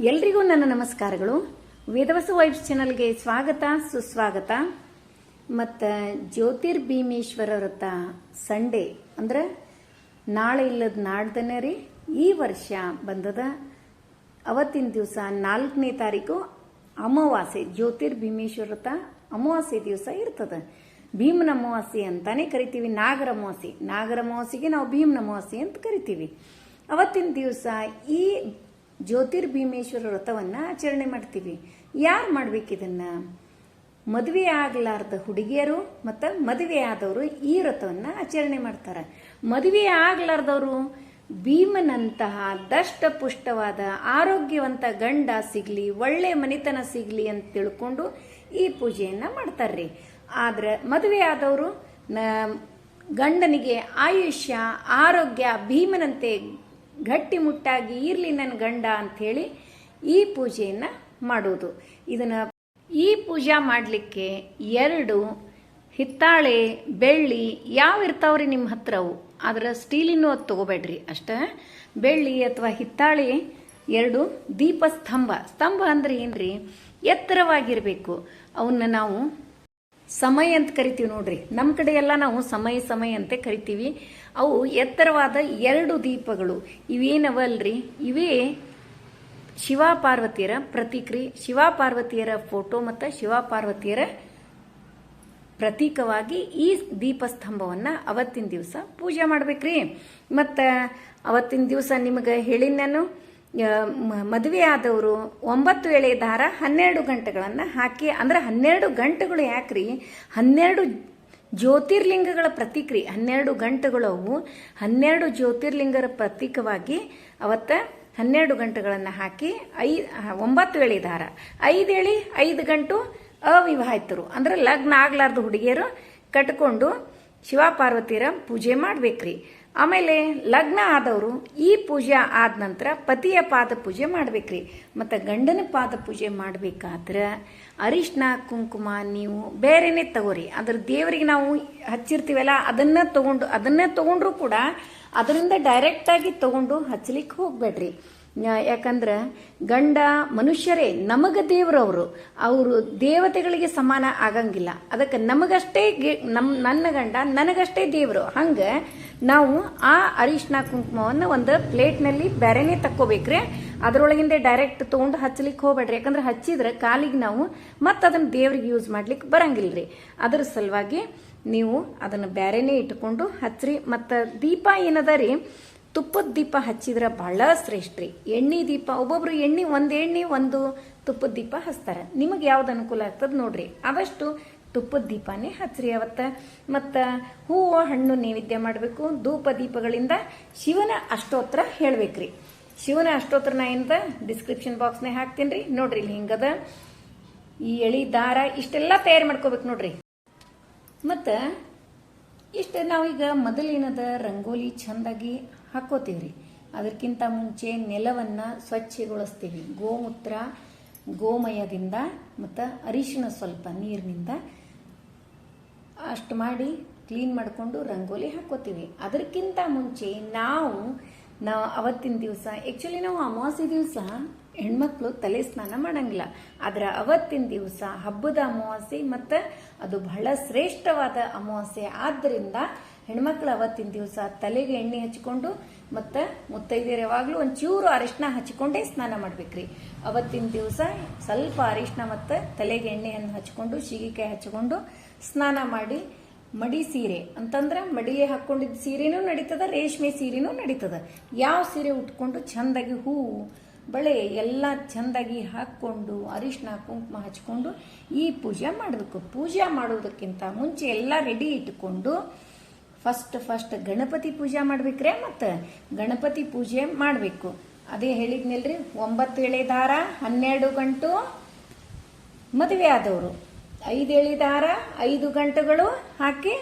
ಎಲ್ರಿಗೂ ನನ್ನ ನಮಸ್ಕಾರಗಳು. ವೇದವಸ ವೈಬ್ಸ್ ಚಾನಲ್ಗೆ ಸ್ವಾಗತ, ಸುಸ್ವಾಗತ. ಮತ್ತು ಜ್ಯೋತಿರ್ಭೀಮೇಶ್ವರ ವ್ರತ ಸಂಡೇ ಅಂದ್ರೆ ನಾಳೆ ಇಲ್ಲದ ನಾಡ್ದನೇ ರೀ, ಈ ವರ್ಷ ಬಂದದ ಅವತ್ತಿನ ದಿವಸ ನಾಲ್ಕನೇ ತಾರೀಕು ಅಮಾವಾಸ್ಯೆ ಜ್ಯೋತಿರ್ಭೀಮೇಶ್ವರ ವ್ರತ ಅಮಾವಾಸ್ಯೆ ದಿವಸ ಇರ್ತದ. ಭೀಮನ ಅಮಾವಾಸ್ಯೆ ಅಂತಾನೆ ಕರಿತೀವಿ, ನಾಗರ ಅಮಾವಾಸ್ಯೆ. ನಾಗರ ಅಮಾವಾಸ್ಯೆಗೆ ನಾವು ಭೀಮನ ಅಮಾವಾಸ್ಯೆ ಅಂತ ಕರಿತೀವಿ. ಅವತ್ತಿನ ದಿವಸ ಈ ಜ್ಯೋತಿರ್ಭೀಮೇಶ್ವರ ವ್ರತವನ್ನು ಆಚರಣೆ ಮಾಡ್ತೀವಿ. ಯಾರು ಮಾಡ್ಬೇಕು ಇದನ್ನ ಮದುವೆ ಆಗ್ಲಾರ್ದ ಹುಡುಗಿಯರು ಮತ್ತು ಮದುವೆ ಆದವರು ಈ ವ್ರತವನ್ನು ಆಚರಣೆ ಮಾಡ್ತಾರೆ. ಮದುವೆ ಆಗ್ಲಾರ್ದವರು ಭೀಮನಂತಹ ದಷ್ಟಪುಷ್ಟವಾದ ಆರೋಗ್ಯವಂತ ಗಂಡ ಸಿಗ್ಲಿ, ಒಳ್ಳೆ ಮನೆತನ ಸಿಗ್ಲಿ ಅಂತ ತಿಳ್ಕೊಂಡು ಈ ಪೂಜೆಯನ್ನ ಮಾಡ್ತಾರ್ರಿ. ಆದ್ರೆ ಮದುವೆ ಆದವರು ಗಂಡನಿಗೆ ಆಯುಷ್ಯ, ಆರೋಗ್ಯ, ಭೀಮನಂತೆ ಗಟ್ಟಿಮುಟ್ಟಾಗಿ ಇರ್ಲಿ ನನ್ನ ಗಂಡ ಅಂಥೇಳಿ ಈ ಪೂಜೆಯನ್ನು ಮಾಡೋದು ಇದನ್ನ ಈ ಪೂಜಾ ಮಾಡಲಿಕ್ಕೆ ಎರಡು ಹಿತ್ತಾಳೆ, ಬೆಳ್ಳಿ ಯಾವ ಇರ್ತಾವ್ರಿ ನಿಮ್ಮ ಹತ್ರವು? ಆದ್ರೆ ಸ್ಟೀಲಿನೂ ಅದು ತಗೋಬೇಡ್ರಿ ಅಷ್ಟೇ. ಬೆಳ್ಳಿ ಅಥವಾ ಹಿತ್ತಾಳೆ ಎರಡು ದೀಪ ಸ್ತಂಭ ಸ್ತಂಭ ಅಂದ್ರೆ ಏನ್ರಿ? ಎತ್ತರವಾಗಿರಬೇಕು. ಅವನ್ನ ನಾವು ಸಮಯ ಅಂತ ಕರಿತೀವಿ ನೋಡ್ರಿ. ನಮ್ಮ ಕಡೆ ಎಲ್ಲ ನಾವು ಸಮಯ ಸಮಯ ಅಂತ ಕರಿತೀವಿ. ಅವು ಎತ್ತರವಾದ ಎರಡು ದೀಪಗಳು. ಇವೇನವಲ್ರಿ? ಇವೇ ಶಿವ ಪಾರ್ವತಿಯರ ಪ್ರತೀಕ್ರಿ ಶಿವ ಪಾರ್ವತಿಯರ ಫೋಟೋ ಮತ್ತು ಶಿವ ಪಾರ್ವತಿಯರ ಪ್ರತೀಕವಾಗಿ ಈ ದೀಪಸ್ತಂಭವನ್ನು ಅವತ್ತಿನ ದಿವಸ ಪೂಜೆ ಮಾಡ್ಬೇಕ್ರಿ. ಮತ್ತು ಅವತ್ತಿನ ದಿವಸ ನಿಮಗೆ ಹೇಳಿನ ನಾನು ಆ, ಮ- ಮದುವೆ ಆದವರು ಒಂಬತ್ತು ವೇಳೆ ದಾರ ಹನ್ನೆರಡು ಗಂಟೆಗಳನ್ನು ಹಾಕಿ ಅಂದ್ರೆ ಹನ್ನೆರಡು ಗಂಟೆಗಳು ಯಾಕ್ರಿ? ಹನ್ನೆರಡು ಜ್ಯೋತಿರ್ಲಿಂಗಗಳ ಪ್ರತೀಕ್ರಿ. ಹನ್ನೆರಡು ಗಂಟೆಗಳು ಅವು. ಹನ್ನೆರಡು ಜ್ಯೋತಿರ್ಲಿಂಗರ ಪ್ರತೀಕವಾಗಿ ಅವತ್ತ ಹನ್ನೆರಡು ಗಂಟೆಗಳನ್ನು ಹಾಕಿ ಐ ಒಂಬತ್ತು ವೇಳೆ ದಾರ. ಐದು ಹೇಳಿ ಐದು ಗಂಟು ಅವಿವಾಹಿತರು. ಅಂದ್ರೆ ಲಗ್ನ ಆಗ್ಲಾರ್ದ ಹುಡುಗಿಯರು ಕಟ್ಕೊಂಡು ಶಿವ ಪಾರ್ವತಿರ ಪೂಜೆ ಮಾಡ್ಬೇಕ್ರಿ. ಆಮೇಲೆ ಲಗ್ನ ಆದವರು ಈ ಪೂಜೆ ಆದ ನಂತರ ಪತಿಯ ಪಾದ ಪೂಜೆ ಮಾಡ್ಬೇಕ್ರಿ. ಮತ್ತು ಗಂಡನ ಪಾದ ಪೂಜೆ ಮಾಡಬೇಕಾದ್ರೆ ಅರಿಶಿನ ಕುಂಕುಮ ನೀವು ಬೇರೆನೇ ತಗೋರಿ. ಅದ್ರ ದೇವರಿಗೆ ನಾವು ಹಚ್ಚಿರ್ತೀವಲ್ಲ, ಅದನ್ನ ತಗೊಂಡು, ಅದನ್ನ ತಗೊಂಡ್ರು ಕೂಡ ಅದರಿಂದ ಡೈರೆಕ್ಟಾಗಿ ತಗೊಂಡು ಹಚ್ಚಲಿಕ್ಕೆ ಹೋಗ್ಬೇಡ್ರಿ. ಯಾಕಂದ್ರೆ ಗಂಡ ಮನುಷ್ಯರೇ ನಮಗ ದೇವರವರು ಅವರು. ದೇವತೆಗಳಿಗೆ ಸಮಾನ ಆಗಂಗಿಲ್ಲ. ಅದಕ್ಕೆ ನಮಗಷ್ಟೇ ಗೆ- ನಮ್, ನನ್ನ ಗಂಡ ನನಗಷ್ಟೇ ದೇವರು. ಹಂಗೆ ನಾವು ಆ ಅರಿಶಿನ ಕುಂಕುಮವನ್ನು ಒಂದು ಪ್ಲೇಟ್ನಲ್ಲಿ ಬೇರೆನೇ ತಕ್ಕೋಬೇಕ್ರಿ. ಅದರೊಳಗಿಂದ ಡೈರೆಕ್ಟ್ ತೊಗೊಂಡು ಹಚ್ಚಲಿಕ್ಕೆ ಹೋಗ್ಬೇಡ್ರಿ. ಯಾಕಂದ್ರೆ ಹಚ್ಚಿದ್ರೆ ಕಾಲಿಗೆ ನಾವು ಮತ್ತೆ ಅದನ್ನ ದೇವ್ರಿಗೆ ಯೂಸ್ ಮಾಡ್ಲಿಕ್ಕೆ ಬರಂಗಿಲ್ರಿ. ಅದರ ಸಲುವಾಗಿ ನೀವು ಅದನ್ನು ಬೇರೆನೇ ಇಟ್ಟುಕೊಂಡು ಹಚ್ಚ್ರಿ ಮತ್ತು ದೀಪ ಏನದ ರೀ? ತುಪ್ಪದ ದೀಪ ಹಚ್ಚಿದ್ರೆ ಬಹಳ ಶ್ರೇಷ್ಠ ರೀ ಎಣ್ಣೆ ದೀಪ, ಒಬ್ಬೊಬ್ರು ಎಣ್ಣೆ ಒಂದು ಎಣ್ಣೆ, ಒಂದು ತುಪ್ಪದ ದೀಪ ಹಚ್ತಾರೆ. ನಿಮಗೆ ಯಾವ್ದು ಅನುಕೂಲ ಆಗ್ತದೆ ನೋಡ್ರಿ. ಆದಷ್ಟು ತುಪ್ಪದ ದೀಪನೇ ಹಚ್ಚ್ರಿ ಅವತ್ತ. ಮತ್ತು ಹೂವು, ಹಣ್ಣು ನೈವೇದ್ಯ ಮಾಡಬೇಕು. ಧೂಪ ದೀಪಗಳಿಂದ ಶಿವನ ಅಷ್ಟೋತ್ರ ಹೇಳ್ಬೇಕ್ರಿ. ಶಿವನ ಅಷ್ಟೋತ್ರ ನಾ ಏನದ? ಡಿಸ್ಕ್ರಿಪ್ಷನ್ ಬಾಕ್ಸ್ನಾಗ ಹಾಕ್ತೀನಿ ರೀ ನೋಡ್ರಿ ಇಲ್ಲಿ ಹಿಂಗದ? ಈ ಎಳಿ, ದಾರ ಇಷ್ಟೆಲ್ಲ ತಯಾರು ಮಾಡ್ಕೋಬೇಕು ನೋಡ್ರಿ. ಮತ್ತು ಇಷ್ಟು ನಾವೀಗ ಮೊದಲೇನದ ರಂಗೋಲಿ ಚೆಂದಾಗಿ ಹಾಕೋತೀವ್ರಿ. ಅದಕ್ಕಿಂತ ಮುಂಚೆ ನೆಲವನ್ನು ಸ್ವಚ್ಛಗೊಳಿಸ್ತೀವಿ. ಗೋಮೂತ್ರ, ಗೋಮಯದಿಂದ ಮತ್ತು ಅರಿಶಿನ ಸ್ವಲ್ಪ ನೀರಿನಿಂದ ಅಷ್ಟು ಮಾಡಿ ಕ್ಲೀನ್ ಮಾಡಿಕೊಂಡು ರಂಗೋಲಿ ಹಾಕೋತೀವಿ. ಅದಕ್ಕಿಂತ ಮುಂಚೆ ನಾವು ನಾವು ಅವತ್ತಿನ ದಿವಸ ಆ್ಯಕ್ಚುಲಿ ನಾವು ಅಮಾವಾಸ್ಯೆ ದಿವಸ ಹೆಣ್ಮಕ್ಳು ತಲೆ ಸ್ನಾನ ಮಾಡಂಗಿಲ್ಲ. ಆದ್ರೆ ಅವತ್ತಿನ ದಿವಸ ಹಬ್ಬದ ಅಮಾವಾಸ್ಯೆ ಮತ್ತು ಅದು ಬಹಳ ಶ್ರೇಷ್ಠವಾದ ಅಮಾವಾಸ್ಯೆ ಆದ್ದರಿಂದ ಹೆಣ್ಮಕ್ಳು ಅವತ್ತಿನ ದಿವಸ ತಲೆಗೆ ಎಣ್ಣೆ ಹಚ್ಕೊಂಡು ಮತ್ತು ಮುತ್ತೈದೆಯರು ಯಾವಾಗಲೂ ಚೂರು ಅರಿಶಿನ ಹಚ್ಕೊಂಡೇ ಸ್ನಾನ ಮಾಡ್ಬೇಕ್ರಿ. ಅವತ್ತಿನ ದಿವಸ ಸ್ವಲ್ಪ ಅರಿಶಿನ ಮತ್ತು ತಲೆಗೆ ಎಣ್ಣೆಯನ್ನು ಹಚ್ಕೊಂಡು ಶೀಗಿಕಾಯಿ ಹಚ್ಕೊಂಡು ಸ್ನಾನ ಮಾಡಿ ಮಡಿ ಸೀರೆ. ಅಂತಂದ್ರೆ ಮಡಿಗೆ ಹಾಕೊಂಡಿದ್ದ ಸೀರೆನೂ ನಡೀತದ, ರೇಷ್ಮೆ ಸೀರೆನೂ ನಡೀತದ. ಯಾವ ಸೀರೆ ಉಟ್ಕೊಂಡು ಚಂದಾಗಿ ಹೂವು ಬಳೆ ಎಲ್ಲ ಚೆಂದಾಗಿ ಹಾಕ್ಕೊಂಡು ಅರಿಶಿನ ಕುಂಕುಮ ಹಚ್ಕೊಂಡು ಈ ಪೂಜೆ ಮಾಡಬೇಕು. ಪೂಜೆ ಮಾಡೋದಕ್ಕಿಂತ ಮುಂಚೆ ಎಲ್ಲ ರೆಡಿ ಇಟ್ಕೊಂಡು ಫಸ್ಟ್ ಫಸ್ಟ್ ಗಣಪತಿ ಪೂಜೆ ಮಾಡ್ಬೇಕ್ರೆ ಮತ್ತು ಗಣಪತಿ ಪೂಜೆ ಮಾಡಬೇಕು. ಅದೇ ಹೇಳಿದ್ನಲ್ರಿ, ಒಂಬತ್ತು ಎಳೆ ದಾರ, ಹನ್ನೆರಡು ಗಂಟು ಮದುವೆ ಆದವರು. ಐದು ಎಳೆ ದಾರ, ಐದು ಗಂಟುಗಳು ಹಾಕಿ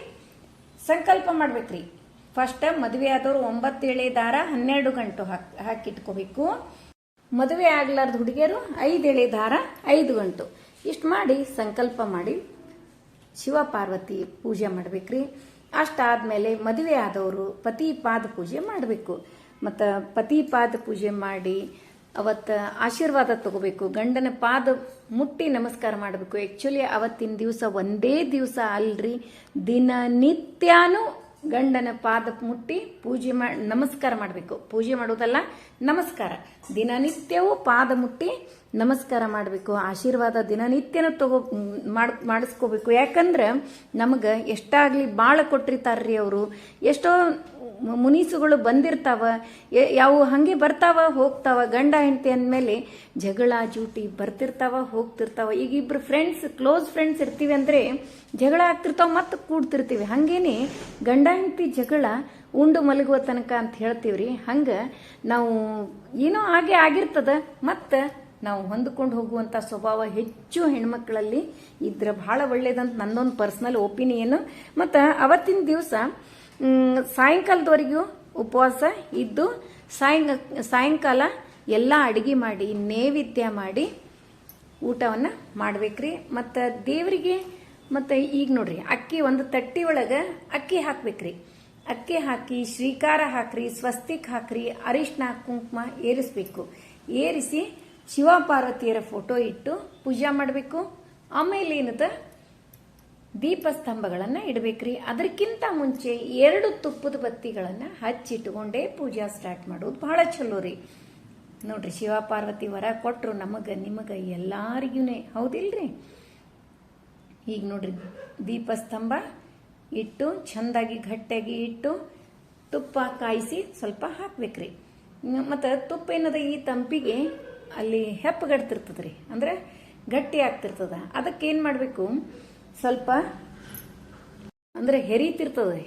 ಸಂಕಲ್ಪ ಮಾಡ್ಬೇಕ್ರಿ. ಫಸ್ಟ್ ಮದುವೆ ಆದವರು ಒಂಬತ್ತು ಎಳೆ ದಾರ, ಹನ್ನೆರಡು ಗಂಟು ಹಾಕಿ, ಹಾಕಿಟ್ಕೋಬೇಕು. ಮದುವೆ ಆಗ್ಲಾರ್ದ ಹುಡುಗಿಯರು ಐದು ಎಳೆ ದಾರ, ಐದು ಗಂಟು. ಇಷ್ಟು ಮಾಡಿ ಸಂಕಲ್ಪ ಮಾಡಿ ಶಿವ ಪಾರ್ವತಿ ಪೂಜೆ ಮಾಡ್ಬೇಕ್ರಿ. ಅಷ್ಟಾದಮೇಲೆ ಮದುವೆ ಆದವರು ಪತಿ ಪಾದ ಪೂಜೆ ಮಾಡಬೇಕು. ಮತ್ತು ಪತಿ ಪಾದ ಪೂಜೆ ಮಾಡಿ ಅವತ್ತು ಆಶೀರ್ವಾದ ತಗೋಬೇಕು. ಗಂಡನ ಪಾದ ಮುಟ್ಟಿ ನಮಸ್ಕಾರ ಮಾಡಬೇಕು. ಆ್ಯಕ್ಚುಲಿ ಅವತ್ತಿನ ದಿವಸ ಒಂದೇ ದಿವಸ ಅಲ್ರಿ. ದಿನನಿತ್ಯನೂ ಗಂಡನ ಪಾದ ಮುಟ್ಟಿ ಪೂಜೆ ಮಾಡಿ ನಮಸ್ಕಾರ ಮಾಡಬೇಕು. ಪೂಜೆ ಮಾಡೋದಲ್ಲ ನಮಸ್ಕಾರ. ದಿನನಿತ್ಯವೂ ಪಾದ ಮುಟ್ಟಿ ನಮಸ್ಕಾರ ಮಾಡಬೇಕು. ಆಶೀರ್ವಾದ ದಿನನಿತ್ಯನ ತಗೋ, ಮಾಡ್, ಮಾಡಿಸ್ಕೋಬೇಕು. ಯಾಕಂದ್ರೆ ನಮಗೆ ಎಷ್ಟಾಗ್ಲಿ ಭಾಳ ಕೊಟ್ಟಿರ್ತಾರ್ರಿ ಅವರು. ಎಷ್ಟೋ ಮುನೀಸುಗಳು ಬಂದಿರ್ತಾವ ಯಾವ ಹಂಗೆ ಬರ್ತಾವ, ಹೋಗ್ತಾವ. ಗಂಡ ಹೆಂಡತಿ ಅಂದಮೇಲೆ ಜಗಳ, ಜೂಟಿ ಬರ್ತಿರ್ತಾವ, ಹೋಗ್ತಿರ್ತಾವ. ಈಗ ಇಬ್ರು ಫ್ರೆಂಡ್ಸ್ ಕ್ಲೋಸ್ ಫ್ರೆಂಡ್ಸ್ ಇರ್ತೀವಿ ಅಂದ್ರೆ ಜಗಳ ಆಗ್ತಿರ್ತಾವ ಮತ್ತೆ ಕೂಡ್ತಿರ್ತೀವಿ. ಹಾಗೇನೆ ಗಂಡ ಹೆಂಡತಿ ಜಗಳ ಉಂಡು ಮಲಗುವ ತನಕ ಅಂತ ಹೇಳ್ತೀವ್ರಿ. ಹಂಗ ನಾವು ಏನೋ ಹಾಗೆ ಆಗಿರ್ತದ, ಮತ್ತೆ ನಾವು ಹೊಂದ್ಕೊಂಡು ಹೋಗುವಂಥ ಸ್ವಭಾವ ಹೆಚ್ಚು ಹೆಣ್ಮಕ್ಳಲ್ಲಿ ಇದ್ರೆ ಭಾಳ ಒಳ್ಳೇದಂತ ನನ್ನೊಂದು ಪರ್ಸ್ನಲ್ ಒಪಿನಿಯನ್ ಮತ್ತು ಅವತ್ತಿನ ದಿವಸ ಸಾಯಂಕಾಲದವರೆಗೂ ಉಪವಾಸ ಇದ್ದು ಸಾಯಂ ಸಾಯಂಕಾಲ ಎಲ್ಲ ಅಡುಗೆ ಮಾಡಿ, ನೈವೇದ್ಯ ಮಾಡಿ ಊಟವನ್ನು ಮಾಡ್ಬೇಕ್ರಿ. ಮತ್ತು ದೇವರಿಗೆ, ಮತ್ತು ಈಗ ನೋಡ್ರಿ, ಅಕ್ಕಿ ಒಂದು ತಟ್ಟಿ ಒಳಗೆ ಅಕ್ಕಿ ಹಾಕ್ಬೇಕ್ರಿ. ಅಕ್ಕಿ ಹಾಕಿ, ಶ್ರೀಕಾರ ಹಾಕ್ರಿ, ಸ್ವಸ್ತಿಕ್ ಹಾಕ್ರಿ ಅರಿಶಿನ ಕುಂಕುಮ ಏರಿಸ್ಬೇಕು. ಏರಿಸಿ ಶಿವ ಪಾರ್ವತಿಯರ ಫೋಟೋ ಇಟ್ಟು ಪೂಜೆ ಮಾಡಬೇಕು. ಆಮೇಲೆ ಏನದ? ದೀಪಸ್ತಂಭಗಳನ್ನು ಇಡಬೇಕ್ರಿ. ಅದಕ್ಕಿಂತ ಮುಂಚೆ ಎರಡು ತುಪ್ಪದ ಬತ್ತಿಗಳನ್ನು ಹಚ್ಚಿಟ್ಕೊಂಡೇ ಪೂಜಾ ಸ್ಟಾರ್ಟ್ ಮಾಡೋದು ಬಹಳ ಚಲೋ ರೀ. ನೋಡ್ರಿ ಶಿವ ಪಾರ್ವತಿ ವರ ಕೊಟ್ಟರು ನಮಗ, ನಿಮಗೆ ಎಲ್ಲಾರಿಗೂ ಹೌದಿಲ್ರಿ? ಈಗ ನೋಡ್ರಿ ದೀಪಸ್ತಂಭ ಇಟ್ಟು, ಚಂದಾಗಿ ಗಟ್ಟಿಯಾಗಿ ಇಟ್ಟು, ತುಪ್ಪ ಕಾಯಿಸಿ ಸ್ವಲ್ಪ ಹಾಕ್ಬೇಕ್ರಿ. ಮತ್ತು ತುಪ್ಪ ಏನದ ಈ ತಂಪಿಗೆ ಅಲ್ಲಿ ಹೆಪ್ಪಗಡ್ತಿರ್ತದ್ರಿ ಅಂದ್ರೆ ಗಟ್ಟಿ ಆಗ್ತಿರ್ತದ. ಅದಕ್ಕೆ ಏನು ಮಾಡಬೇಕು? ಸ್ವಲ್ಪ ಅಂದ್ರೆ ಹೆರಿತಿರ್ತದೆ.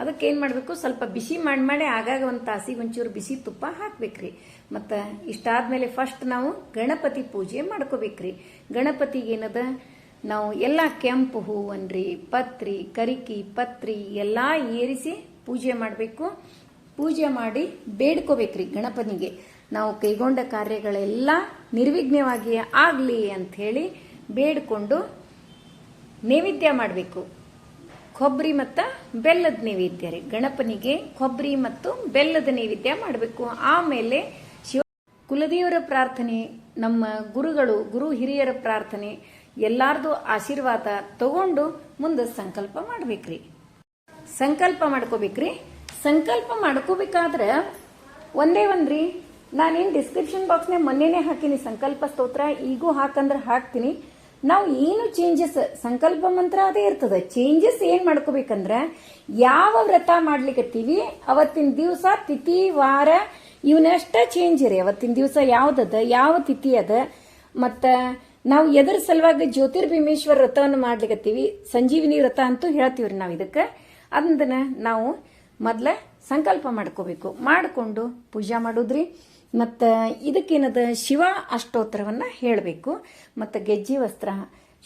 ಅದಕ್ಕೆ ಏನು ಮಾಡಬೇಕು? ಸ್ವಲ್ಪ ಬಿಸಿ ಮಾಡಿ ಮಾಡಿ ಆಗಾಗ ಒಂದು ತಾಸಿಗೆ ಒಂಚೂರು ಬಿಸಿ ತುಪ್ಪ ಹಾಕ್ಬೇಕ್ರಿ. ಮತ್ತು ಇಷ್ಟಾದ್ಮೇಲೆ ಫಸ್ಟ್ ನಾವು ಗಣಪತಿ ಪೂಜೆ ಮಾಡ್ಕೋಬೇಕ್ರಿ. ಗಣಪತಿಗೆ ಏನದ? ನಾವು ಎಲ್ಲ ಕೆಂಪು ಹೂವನ್ರಿ ಪತ್ರಿ, ಕರಿಕಿ, ಪತ್ರಿ ಎಲ್ಲ ಏರಿಸಿ ಪೂಜೆ ಮಾಡಬೇಕು. ಪೂಜೆ ಮಾಡಿ ಬೇಡ್ಕೋಬೇಕ್ರಿ ಗಣಪನಿಗೆ ನಾವು ಕೈಗೊಂಡ ಕಾರ್ಯಗಳೆಲ್ಲ ನಿರ್ವಿಘ್ನವಾಗಿ ಆಗಲಿ ಅಂಥೇಳಿ ಬೇಡ್ಕೊಂಡು ನೈವೇದ್ಯ ಮಾಡಬೇಕು. ಕೊಬ್ಬರಿ ಮತ್ತು ಬೆಲ್ಲದ ನೈವೇದ್ಯ ರೀ. ಗಣಪನಿಗೆ ಕೊಬ್ಬರಿ ಮತ್ತು ಬೆಲ್ಲದ ನೈವೇದ್ಯ ಮಾಡಬೇಕು. ಆಮೇಲೆ ಶಿವ ಕುಲದೇವರ ಪ್ರಾರ್ಥನೆ, ನಮ್ಮ ಗುರುಗಳು, ಗುರು ಹಿರಿಯರ ಪ್ರಾರ್ಥನೆ, ಎಲ್ಲಾರ್ದು ಆಶೀರ್ವಾದ ತಗೊಂಡು ಮುಂದೆ ಸಂಕಲ್ಪ ಮಾಡ್ಬೇಕ್ರಿ ಸಂಕಲ್ಪ ಮಾಡ್ಕೋಬೇಕ್ರಿ ಸಂಕಲ್ಪ ಮಾಡ್ಕೋಬೇಕಾದ್ರೆ ಒಂದೇ ಒಂದ್ರಿ ನಾನೇನು ಡಿಸ್ಕ್ರಿಪ್ಷನ್ ಬಾಕ್ಸ್ನಾಗ ಮೊನ್ನೆನೇ ಹಾಕಿನಿ. ಸಂಕಲ್ಪ ಸ್ತೋತ್ರ, ಈಗೂ ಹಾಕಂದ್ರೆ ಹಾಕ್ತೀನಿ. ನಾವು ಏನು ಚೇಂಜಸ್ ಸಂಕಲ್ಪ ಮಂತ್ರ ಅದೇ ಇರ್ತದೆ. ಚೇಂಜಸ್ ಏನ್ ಮಾಡ್ಕೋಬೇಕಂದ್ರೆ, ಯಾವ ವ್ರತ ಮಾಡ್ಲಿಕತ್ತೀವಿ, ಅವತ್ತಿನ ದಿವಸ ತಿಥಿ, ವಾರ ಇವನಷ್ಟ ಚೇಂಜ್ ರೀ. ಅವತ್ತಿನ ದಿವಸ ಯಾವ್ದದ, ಯಾವ ತಿಥಿ ಅದ, ಮತ್ತ ನಾವು ಎದರ ಸಲುವಾಗಿ ಜ್ಯೋತಿರ್ಭೀಮೇಶ್ವರ ವ್ರತವನ್ನು ಮಾಡ್ಲಿಕತ್ತೀವಿ. ಸಂಜೀವಿನಿ ವ್ರತ ಅಂತೂ ಹೇಳ್ತೀವ್ರಿ ನಾವು ಇದಕ್ಕೆ. ಅದನ್ನ ನಾವು ಮೊದ್ಲ ಸಂಕಲ್ಪ ಮಾಡ್ಕೋಬೇಕು. ಮಾಡಿಕೊಂಡು ಪೂಜಾ ಮಾಡೋದ್ರಿ. ಮತ್ತು ಇದಕ್ಕೇನದ ಶಿವ ಅಷ್ಟೋತ್ತರವನ್ನ ಹೇಳಬೇಕು. ಮತ್ತು ಗೆಜ್ಜಿ ವಸ್ತ್ರ,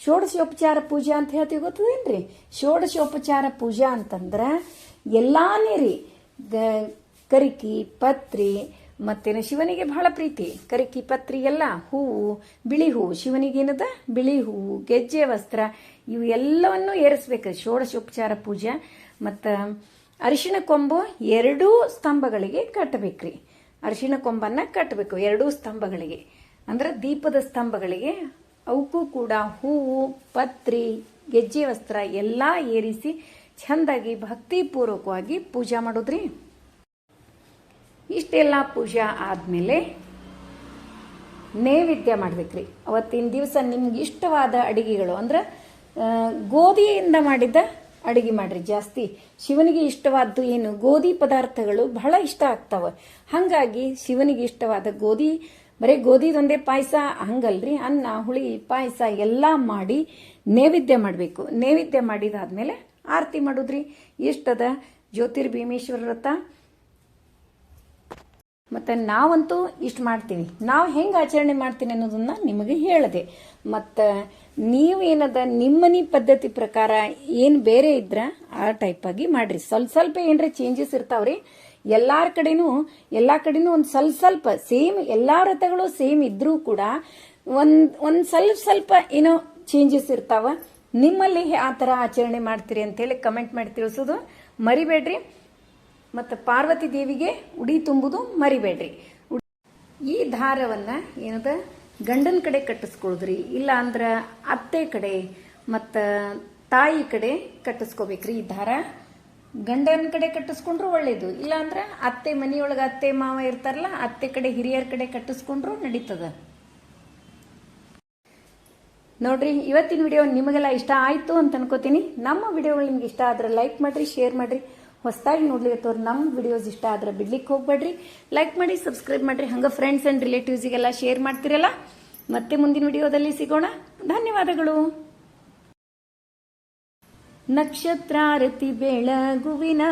ಷೋಡಶೋಪಚಾರ ಪೂಜಾ ಅಂತ ಹೇಳ್ತೀವಿ ಗೊತ್ತದೇನ್ರಿ? ಷೋಡಶೋಪಚಾರ ಪೂಜಾ ಅಂತಂದ್ರೆ ಎಲ್ಲಾನೇ ರೀ ಗ- ಕರಿಕಿ, ಪತ್ರಿ, ಮತ್ತೇನು ಶಿವನಿಗೆ ಬಹಳ ಪ್ರೀತಿ. ಕರಿಕಿ, ಪತ್ರಿ ಎಲ್ಲ ಹೂವು, ಬಿಳಿ ಹೂವು. ಶಿವನಿಗೇನದ ಬಿಳಿ ಹೂವು, ಗೆಜ್ಜೆ ವಸ್ತ್ರ, ಇವು ಎಲ್ಲವನ್ನೂ ಏರಿಸ್ಬೇಕು ಷೋಡಶೋಪಚಾರ ಪೂಜೆ. ಮತ್ತು ಅರಿಶಿಣ ಕೊಂಬು ಎರಡೂ ಸ್ತಂಭಗಳಿಗೆ ಕಟ್ಟಬೇಕ್ರಿ. ಅರಿಶಿಣ ಕೊಂಬನ್ನ ಕಟ್ಟಬೇಕು ಎರಡೂ ಸ್ತಂಭಗಳಿಗೆ. ಅಂದ್ರೆ ದೀಪದ ಸ್ತಂಭಗಳಿಗೆ ಅವಕ್ಕೂ ಕೂಡ ಹೂವು, ಪತ್ರಿ, ಗೆಜ್ಜೆ ವಸ್ತ್ರ ಎಲ್ಲ ಏರಿಸಿ ಚಂದಾಗಿ ಭಕ್ತಿಪೂರ್ವಕವಾಗಿ ಪೂಜಾ ಮಾಡೋದ್ರಿ. ಇಷ್ಟೆಲ್ಲ ಪೂಜಾ ಆದಮೇಲೆ ನೈವೇದ್ಯ ಮಾಡ್ಬೇಕ್ರಿ. ಅವತ್ತಿನ ದಿವಸ ನಿಮ್ಗೆ ಇಷ್ಟವಾದ ಅಡಿಗೆಗಳು ಅಂದ್ರೆ ಗೋಧಿಯಿಂದ ಮಾಡಿದ ಅಡಿಗೆ ಮಾಡ್ರಿ ಜಾಸ್ತಿ. ಶಿವನಿಗೆ ಇಷ್ಟವಾದ್ದು ಏನು? ಗೋಧಿ ಪದಾರ್ಥಗಳು ಬಹಳ ಇಷ್ಟ ಆಗ್ತಾವ. ಹಂಗಾಗಿ ಶಿವನಿಗೆ ಇಷ್ಟವಾದ ಗೋಧಿ, ಬರೀ ಗೋಧಿದೊಂದೇ ಪಾಯಸ ಹಂಗಲ್ರಿ. ಅನ್ನ, ಹುಳಿ, ಪಾಯಸ ಎಲ್ಲ ಮಾಡಿ ನೈವೇದ್ಯ ಮಾಡಬೇಕು. ನೈವೇದ್ಯ ಮಾಡಿದಾದ್ಮೇಲೆ ಆರತಿ ಮಾಡುದ್ರಿ. ಇಷ್ಟದ ಜ್ಯೋತಿರ್ಭೀಮೇಶ್ವರ ವ್ರತ ಮತ್ತು ನಾವಂತೂ ಇಷ್ಟು ಮಾಡ್ತೀವಿ. ನಾವು ಹೆಂಗೆ ಆಚರಣೆ ಮಾಡ್ತೀನಿ ಅನ್ನೋದನ್ನ ನಿಮಗೆ ಹೇಳಿದೆ. ಮತ್ತು ನೀವೇನದ ನಿಮ್ಮನಿ ಪದ್ಧತಿ ಪ್ರಕಾರ ಏನು ಬೇರೆ ಇದ್ರ ಆ ಟೈಪ್ ಆಗಿ ಮಾಡ್ರಿ. ಸ್ವಲ್ಪ ಸ್ವಲ್ಪ ಏನರ ಚೇಂಜಸ್ ಇರ್ತಾವ್ರಿ. ಎಲ್ಲಾರ ಕಡೆನೂ, ಎಲ್ಲಾ ಕಡೆನೂ ಒಂದು ಸ್ವಲ್ಪ ಸ್ವಲ್ಪ ಸೇಮ್ ಎಲ್ಲ ವ್ರತಗಳು ಸೇಮ್ ಇದ್ರೂ ಕೂಡ ಒಂದು ಒಂದು ಸ್ವಲ್ಪ ಸ್ವಲ್ಪ ಏನೋ ಚೇಂಜಸ್ ಇರ್ತಾವ. ನಿಮ್ಮಲ್ಲಿ ಆ ಥರ ಆಚರಣೆ ಮಾಡ್ತೀರಿ ಅಂತ ಹೇಳಿ ಕಮೆಂಟ್ ಮಾಡಿ ತಿಳಿಸೋದು ಮರಿಬೇಡ್ರಿ. ಮತ್ತು ಪಾರ್ವತಿ ದೇವಿಗೆ ಉಡಿ ತುಂಬುದು ಮರಿಬೇಡ್ರಿ. ಈ ದಾರವನ್ನು ಏನದ? ಗಂಡನ ಕಡೆ ಕಟ್ಟಿಸ್ಕೊಳುದ್ರಿ, ಇಲ್ಲ ಅಂದ್ರೆ ಅತ್ತೆ ಕಡೆ ಮತ್ತು ತಾಯಿ ಕಡೆ ಕಟ್ಟಿಸ್ಕೋಬೇಕ್ರಿ ಈ ದಾರ ಗಂಡನ ಕಡೆ ಕಟ್ಟಿಸ್ಕೊಂಡ್ರು ಒಳ್ಳೇದು ಇಲ್ಲಾಂದ್ರೆ ಅತ್ತೆ ಮನೆಯೊಳಗೆ ಅತ್ತೆ ಮಾವ ಇರ್ತಾರಲ್ಲ, ಅತ್ತೆ ಕಡೆ ಹಿರಿಯರ ಕಡೆ ಕಟ್ಟಿಸ್ಕೊಂಡ್ರು ನಡೀತದ. ನೋಡ್ರಿ, ಇವತ್ತಿನ ವಿಡಿಯೋ ನಿಮಗೆಲ್ಲ ಇಷ್ಟ ಆಯ್ತು ಅಂತ ಅನ್ಕೋತೀನಿ. ನಮ್ಮ ವಿಡಿಯೋಗಳು ನಿಮ್ಗೆ ಇಷ್ಟ ಆದ್ರೆ ಲೈಕ್ ಮಾಡಿರಿ, ಶೇರ್ ಮಾಡ್ರಿ. ಹೊಸದಾಗಿ ನೋಡ್ಲಿಕ್ಕತ್ತವ್ರು ನಮ್ಮ ವಿಡಿಯೋಸ್ ಇಷ್ಟ ಆದ್ರೆ ಬಿಡ್ಲಿಕ್ಕೆ ಹೋಗ್ಬೇಡ್ರಿ. ಲೈಕ್ ಮಾಡಿ ಸಬ್ಸ್ಕ್ರೈಬ್ ಮಾಡ್ರಿ. ಹಂಗೆ ಫ್ರೆಂಡ್ಸ್ ಅಂಡ್ ರಿಲೇಟಿವ್ಸಿಗೆಲ್ಲ ಶೇರ್ ಮಾಡ್ತಿರಲ್ಲ. ಮತ್ತೆ ಮುಂದಿನ ವಿಡಿಯೋದಲ್ಲಿ ಸಿಗೋಣ. ಧನ್ಯವಾದಗಳು. ನಕ್ಷತ್ರಾರತಿ ಬೆಳಗುವಿನ,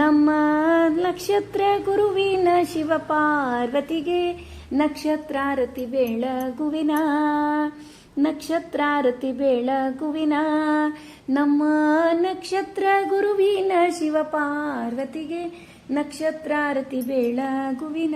ನಮ್ಮ ನಕ್ಷತ್ರ ಗುರುವಿನ ಶಿವ ಪಾರ್ವತಿಗೆ ನಕ್ಷತ್ರಾರತಿ ಬೆಳಗುವಿನ. ನಕ್ಷತ್ರಾರತಿ ಬೆಳಗುವಿನ ನಮ್ಮ ನಕ್ಷತ್ರ ಗುರುವಿನ ಶಿವ ಪಾರ್ವತಿಗೆ ನಕ್ಷತ್ರಾರತಿ ಬೆಳಗುವಿನ.